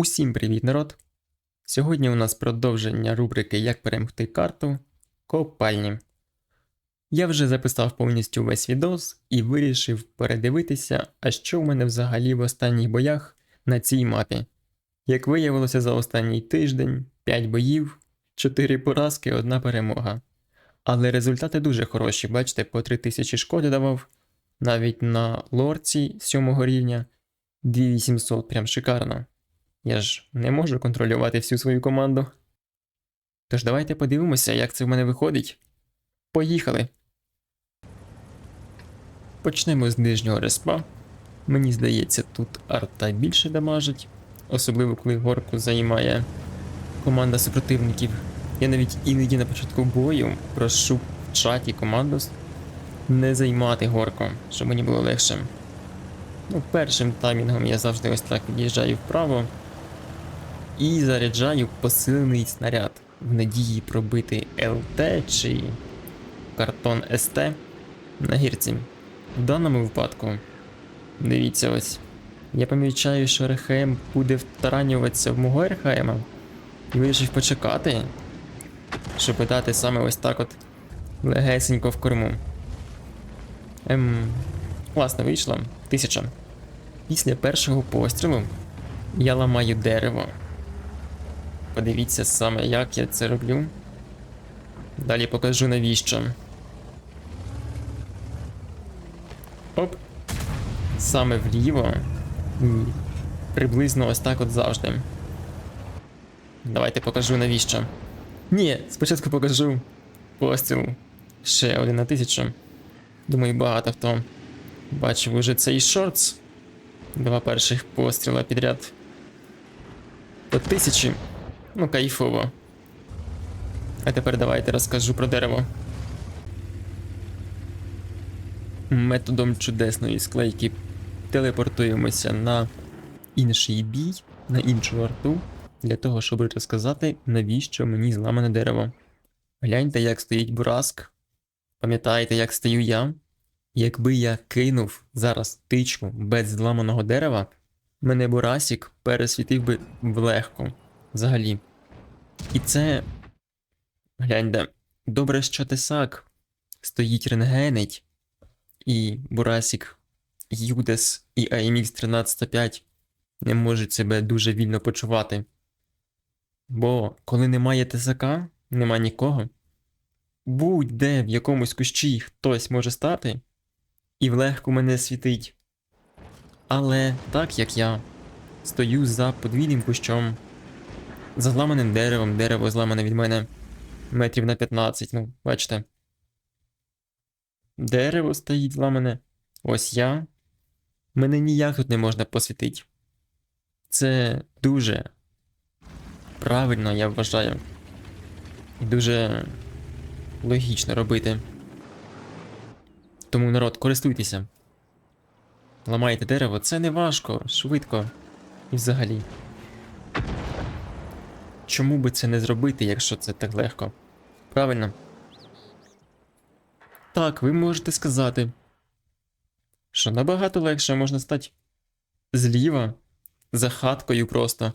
Усім привіт, народ! Сьогодні у нас продовження рубрики Як перемогти карту Копальні. Я вже записав повністю весь відос і вирішив передивитися, а що в мене взагалі в останніх боях на цій мапі. Як виявилося за останній тиждень, 5 боїв, 4 поразки, 1 перемога. Але результати дуже хороші, бачите, по 3000 шкоди давав, навіть на лорці 7 рівня 2800, прям шикарно. Я ж не можу контролювати всю свою команду. Тож давайте подивимося, як це в мене виходить. Поїхали. Почнемо з нижнього респа. Мені здається, тут арта більше дамажить, особливо коли горку займає команда супротивників. Я навіть іноді на початку бою прошу в чаті командос не займати горку, щоб мені було легше. Ну, першим таймінгом я завжди ось так від'їжджаю вправо і заряджаю посилений снаряд в надії пробити ЛТ чи картон СТ на гірці. В даному випадку, дивіться ось, я помічаю, що РХМ буде втаранюватися в мого РХМ і вирішив почекати, щоб дати саме ось так от легесенько в корму. Ем, класно вийшло. Тисяча. Після першого пострілу я ламаю дерево. Подивіться саме, як я це роблю. Далі покажу навіщо. Оп. Саме вліво. Приблизно ось так от завжди. Давайте покажу навіщо. Ні, спочатку покажу постріл. Ще один на тисячу. Думаю, багато хто бачив уже цей шортс. Два перших постріла підряд. По тисячі. Ну, кайфово. А тепер давайте розкажу про дерево. Методом чудесної склейки телепортуємося на інший бій, на іншу арту, для того, щоб розказати, навіщо мені зламане дерево. Гляньте, як стоїть бураск. Пам'ятаєте, як стою я? Якби я кинув зараз тичку без зламаного дерева, мене бурасік пересвітив би влегко. Взагалі. І це. Гляньте, добре, що Тесак стоїть рентгенить, і Бурасік, Юдес і AMX 1305 не можуть себе дуже вільно почувати. Бо коли немає Тесака, нема нікого. Будь-де в якомусь кущі хтось може стати і влегко мене світить. Але так як я стою за подвійним кущом, за зламаним деревом, дерево зламане від мене метрів на 15, ну, бачите. Дерево стоїть зламане. Ось я. Мене ніяк тут не можна посвітити. Це дуже правильно, я вважаю. І дуже логічно робити. Тому народ, користуйтеся. Ламайте дерево, це не важко, швидко. І взагалі. Чому би це не зробити, якщо це так легко? Правильно? Так, ви можете сказати, що набагато легше можна стати зліва, за хаткою просто.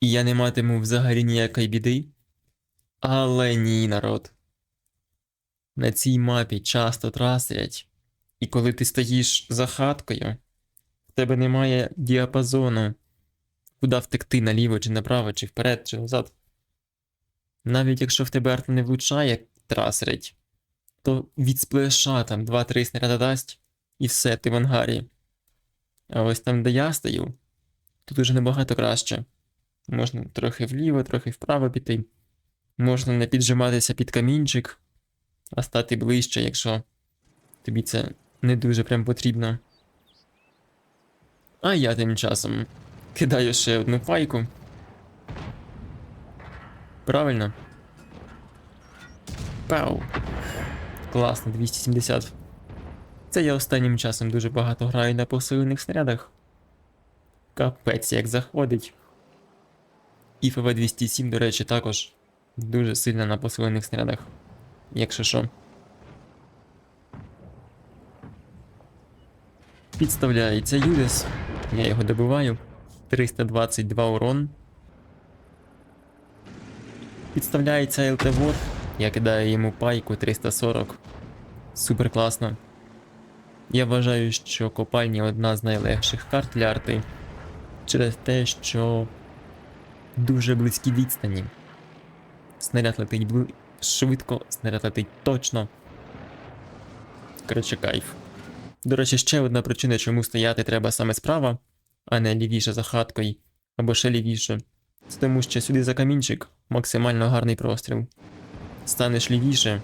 І я не матиму взагалі ніякої біди. Але ні, народ. На цій мапі часто трасять, і коли ти стоїш за хаткою, в тебе немає діапазону куди втекти наліво чи направо, чи вперед, чи назад. Навіть якщо в тебе арта не влучає трасерить, то від сплеша там 2-3 снаряда дасть, і все, ти в ангарі. А ось там, де я стою, тут уже набагато краще. Можна трохи вліво, трохи вправо піти. Можна не піджиматися під камінчик, а стати ближче, якщо тобі це не дуже прям потрібно. А я тим часом Кидаю ще одну файку. Правильно. Пау. Класно, 270. Це я останнім часом дуже багато граю на посилених снарядах. Капець як заходить. І ФВ-207, до речі, також дуже сильно на посилених снарядах. Якщо що. Підставляється Юдес. Я його добиваю. 322 урон. Підставляється ЛТ-вод, я кидаю йому пайку 340. Супер класно. Я вважаю, що копальня одна з найлегших карт для арти. Через те, що дуже близькі відстані. Снаряд летить бли... швидко, снаряд летить точно. Коротше, кайф. До речі, ще одна причина, чому стояти треба саме справа, а не лівіше за хаткою, або ще лівіше. Це тому що сюди за камінчик максимально гарний простріл. Станеш лівіше,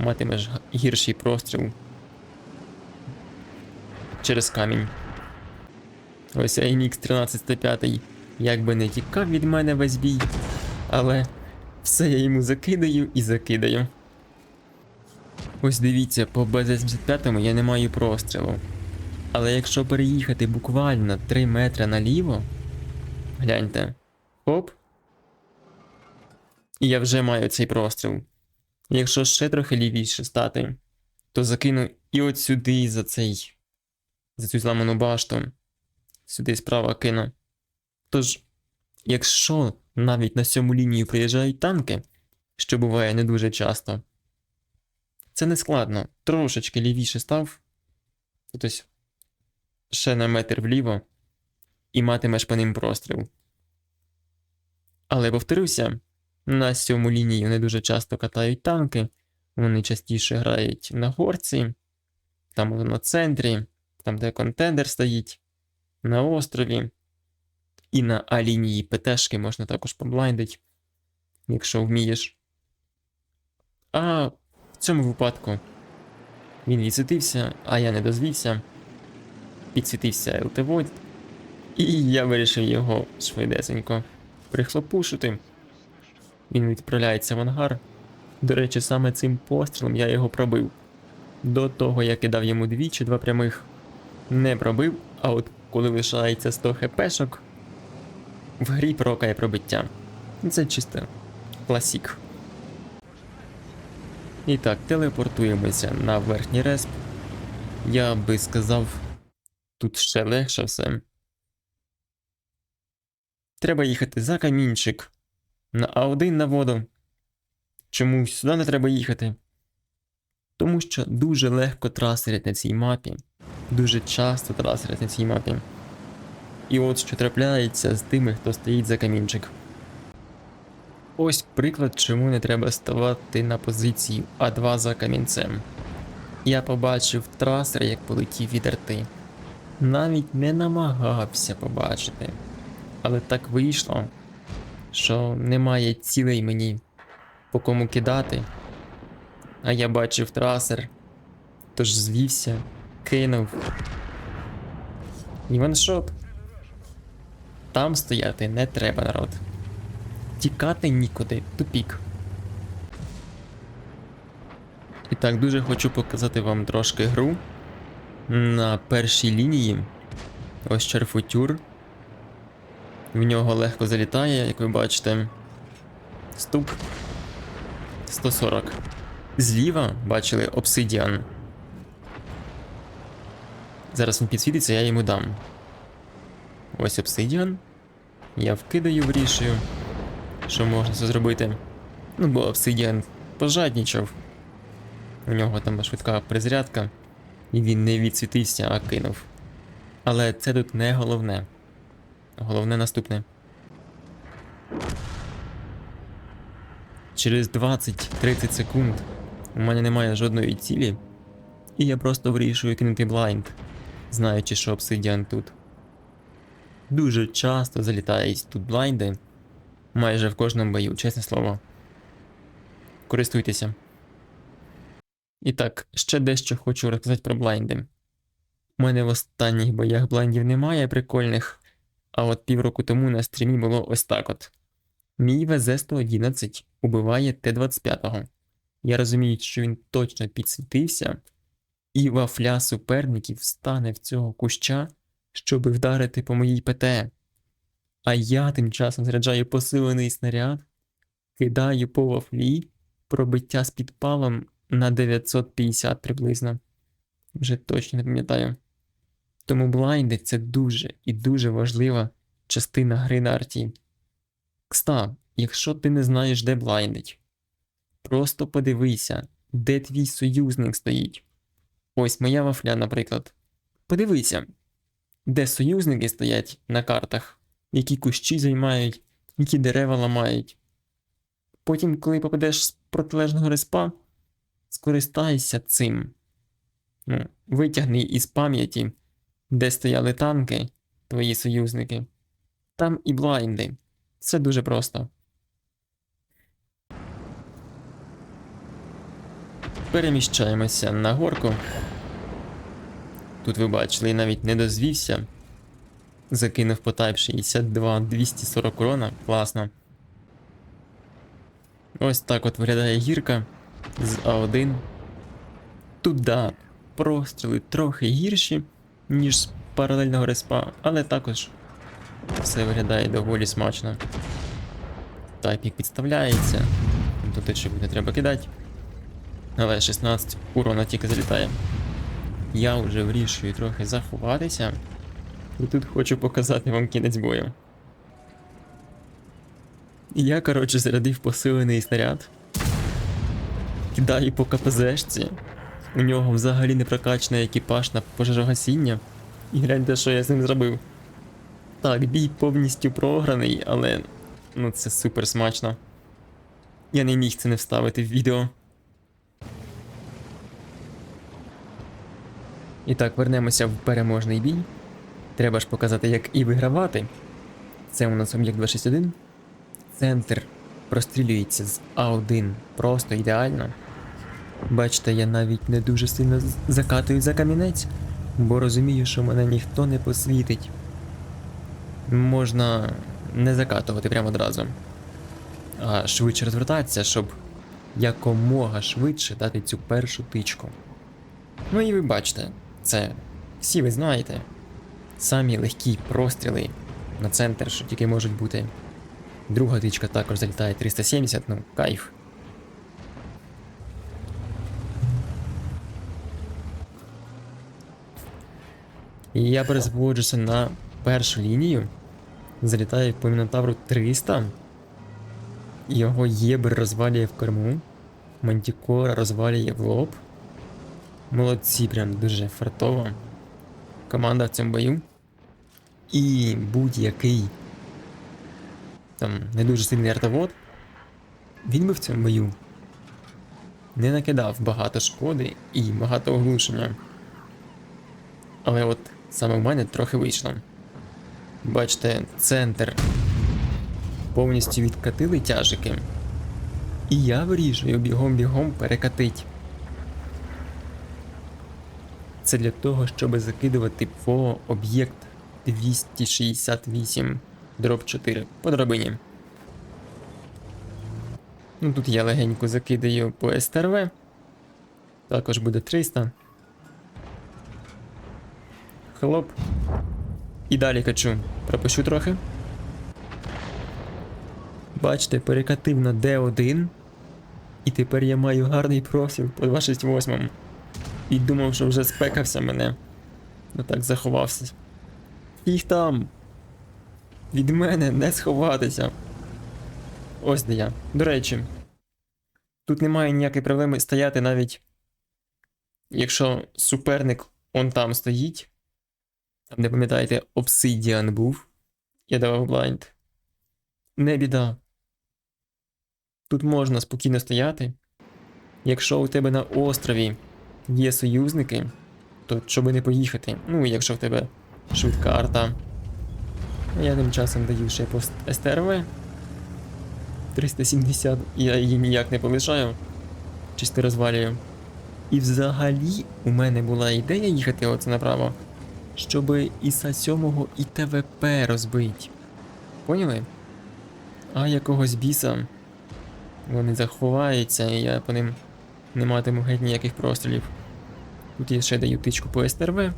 матимеш гірший простріл через камінь. Ось AMX 1305 якби не тікав від мене весь бій, але все я йому закидаю і закидаю. Ось дивіться, по БЗ-75 я не маю прострілу. Але якщо переїхати буквально 3 метри наліво, гляньте, оп. І я вже маю цей простріл. Якщо ще трохи лівіше стати, то закину і от сюди за цей. За цю зламану башту. Сюди справа кину. Тож, якщо навіть на сьому лінію приїжджають танки, що буває не дуже часто, це не складно. Трошечки лівіше став. Ось ще на метр вліво, і матимеш по ним простріл. Але повторюся, на сьому лінію не дуже часто катають танки, вони частіше грають на горці, там на центрі, там де контендер стоїть, на острові. І на А-лінії ПТшки можна також поблайндить, якщо вмієш. А в цьому випадку він відсвітився, а я не дозвівся. Підсвітився ЛТ-Void, і я вирішив його швидесенько прихлопушити. Він відправляється в ангар. До речі, саме цим пострілом я його пробив. До того я кидав йому дві чи два прямих. Не пробив, а от коли лишається 100 хпшок, в грі прокає пробиття. Це чисто класік. І так, телепортуємося на верхній респ. Я би сказав, тут ще легше все. Треба їхати за камінчик. На А1 на воду. Чому сюди не треба їхати? Тому що дуже легко трасерять на цій мапі. Дуже часто трасерять на цій мапі. І от що трапляється з тими, хто стоїть за камінчик. Ось приклад, чому не треба ставати на позиції А2 за камінцем. Я побачив трасер, як полетів від арти. Навіть не намагався побачити. Але так вийшло, що немає цілей мені по кому кидати. А я бачив трасер, тож звівся, кинув. І ваншот. Там стояти не треба, народ. Тікати нікуди, тупік. І так, дуже хочу показати вам трошки гру. На першій лінії. Ось черфутюр. В нього легко залітає, як ви бачите. Ступ. 140. Зліва бачили обсидіан. Зараз він підсвітиться, я йому дам. Ось обсидіан. Я вкидаю, вирішую, що можна це зробити. Ну, бо обсидіан пожаднічав. У нього там швидка призрядка, і він не відсвітився, а кинув. Але це тут не головне. Головне наступне. Через 20-30 секунд у мене немає жодної цілі, і я просто вирішую кинути блайнд, знаючи, що обсидіан тут. Дуже часто залітають тут блайнди, майже в кожному бою, чесне слово. Користуйтеся. І так, ще дещо хочу розказати про блайнди. У мене в останніх боях блайндів немає прикольних, а от півроку тому на стрімі було ось так от. Мій ВЗ-111 убиває Т-25. Я розумію, що він точно підсвітився, і вафля суперників стане в цього куща, щоби вдарити по моїй ПТ. А я тим часом заряджаю посилений снаряд, кидаю по вафлі, пробиття з підпалом на 950 приблизно. Вже точно не пам'ятаю. Тому блайнди це дуже і дуже важлива частина гри на арті. Кста, якщо ти не знаєш, де блайндить, просто подивися, де твій союзник стоїть. Ось моя вафля, наприклад. Подивися, де союзники стоять на картах, які кущі займають, які дерева ламають. Потім, коли попадеш з протилежного респа, скористайся цим. Ну, витягни із пам'яті, де стояли танки, твої союзники. Там і блайнди. Все дуже просто. Переміщаємося на горку. Тут ви бачили, я навіть не дозвівся. Закинув по тайп 62 240 урона. Класно. Ось так от виглядає гірка з А1. Тут простріли трохи гірші, ніж з паралельного респа, але також все виглядає доволі смачно. Тайпік підставляється. Тут ще не треба кидати. Але 16 урона тільки залітає. Я вже вирішую трохи заховатися. І тут хочу показати вам кінець бою. Я, коротше, зарядив посилений снаряд. Кидаю по КПЗшці. У нього взагалі не прокачаний екіпаж на пожежогасіння. І гляньте, що я з ним зробив. Так, бій повністю програний, але ну це супер смачно. Я не міг це не вставити в відео. І так, вернемося в переможний бій. Треба ж показати, як і вигравати. Це у нас об'єкт 261. Центр прострілюється з А1 просто ідеально. Бачите, я навіть не дуже сильно закатую за камінець, бо розумію, що мене ніхто не посвітить. Можна не закатувати прямо одразу, а швидше розвертатися, щоб якомога швидше дати цю першу тичку. Ну і ви бачите, це всі ви знаєте. Самі легкі простріли на центр, що тільки можуть бути. Друга тичка також залітає 370, ну, кайф. І я перезводжуся на першу лінію. Залітаю по Мінотавру 300. Його єбер розвалює в корму. Мантікора розвалює в лоб. Молодці, прям дуже фартово. Команда в цьому бою. І будь-який там не дуже сильний артовод. Він би в цьому бою не накидав багато шкоди і багато оглушення. Але от саме в мене трохи вийшло. Бачите, центр повністю відкатили тяжики. І я вирішую бігом-бігом перекатить. Це для того, щоб закидувати по об'єкт 268 дроб 4 по драбині. Ну тут я легенько закидаю по СТРВ. Також буде 300. Хлоп. І далі качу. Пропущу трохи. Бачите, перекатив на D1. І тепер я маю гарний профіль по 268. І думав, що вже спекався мене. Ну так заховався. Їх там. Від мене не сховатися. Ось де я. До речі, тут немає ніякої проблеми стояти навіть. Якщо суперник он там стоїть. Там, не пам'ятаєте, Obsidian був. Я давав блайнд. Не біда. Тут можна спокійно стояти. Якщо у тебе на острові є союзники, то щоб не поїхати. Ну, якщо в тебе швидка арта. Я тим часом даю ще по СТРВ 370, я її ніяк не полишаю. Чисто розвалюю. І взагалі у мене була ідея їхати оце направо, щоб Іса 7 і ТВП розбить. Поняли? А якогось біса вони заховаються, і я по ним не матиму геть ніяких прострілів. Тут я ще даю тичку по СТРВ.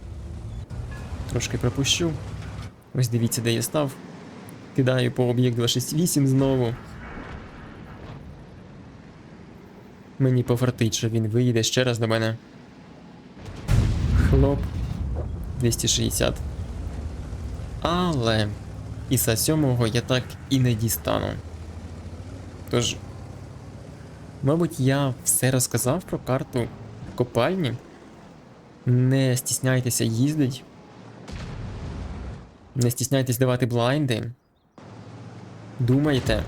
Трошки пропущу. Ось дивіться, де я став. Кидаю по об'єкт 268 знову. Мені пофартить, що він виїде ще раз до мене. Хлоп. 260. Але Іса 7 я так і не дістану. Тож, мабуть, я все розказав про карту копальні. Не стісняйтеся їздить. Не стісняйтесь давати блайнди. Думайте.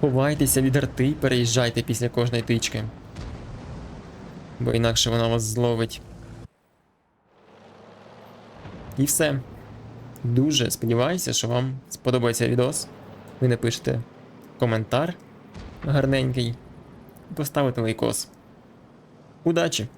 Ховайтеся від арти і переїжджайте після кожної тички. Бо інакше вона вас зловить. І все. Дуже сподіваюся, що вам сподобається відос. Ви напишете коментар гарненький. Поставите лайкос. Удачі!